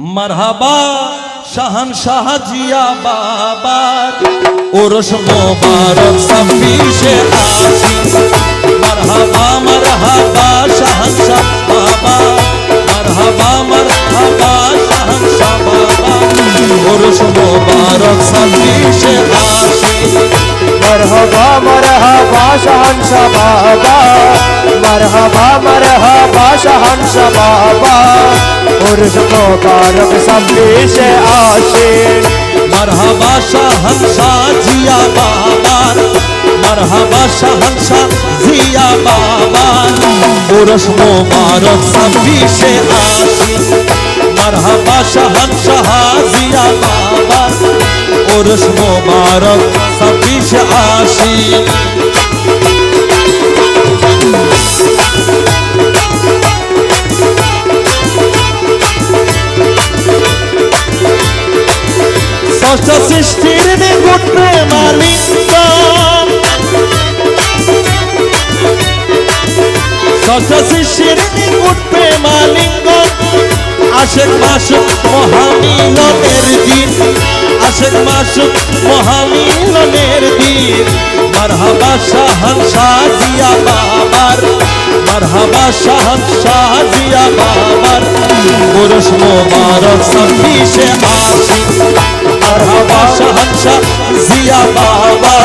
মারহাবা, শাহান শাহাজিয়া বাবার। ওরস মোবারক ছাব্বিশে মারহাবা মারহাবা, শাহান শাহ বাবা। মারহাবা মারহাবা, শাহান শাহ বাবা। ওরস মোবারক ছাব্বিশে মারহাবা মারহাবা, শাহান শাহ বাবা। মারহাবা মারহাবা, শাহান শাহ বাবা। मुर्द मुबारक सब पेश आशिक मरहबा शहंशा जिया बाबान मरहबा शहंशा जिया बाबान पुरुष मुबारक सब पेश आशिक मरहबा जिया बाबान पुरुष मुबारक सब पेश आशिक ষষ্ঠ সৃষ্টির নিগুণ প্রেমালিঙ্গ ষষ্ঠ সৃষ্টির নিগুণ প্রেমালিঙ্গ আশেক মাসুক মহামিলনের দিন। মাসুক মহামিলনের দিন। মারহাবা বাবার। মারহাবা বাবার। পুরুষ মোবারক ya baba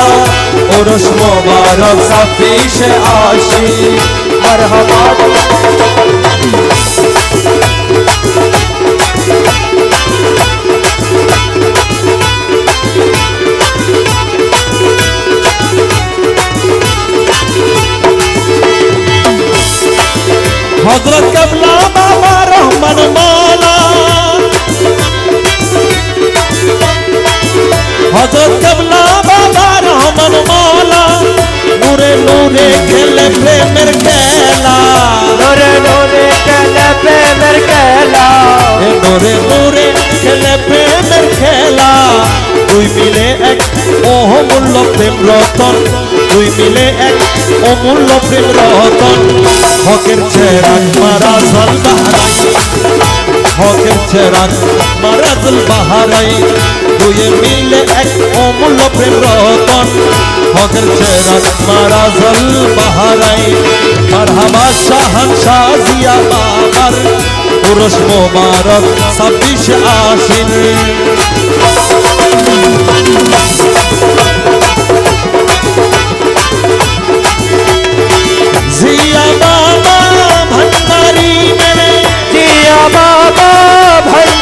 Oruç mübarek safi şe aşık Merhaba কেবলা বাবা রহমান মালা। নূরে নূরে খেলে প্রেমের খেলা। নূরে নূরে খেলে প্রেমের খেলা। নূরে নূরে খেলে প্রেমের খেলা। দুই মিলে এক অহমূল্য প্রেম রতন। দুই মিলে এক অমূল্য প্রেম রতন। হকের চেরাগ মারা জল বাহারাই। হকের চেরাগ মারা জল বাহারাই। দুয়ে মিলে এক অমূল্য প্রেম রতন। হকের চেরাক মারাজল বাহারাই, মারহাবা শাহান শাহিয়া বাবার। পুরুষ মোবারক ছাব্বিশ আশ্বিন।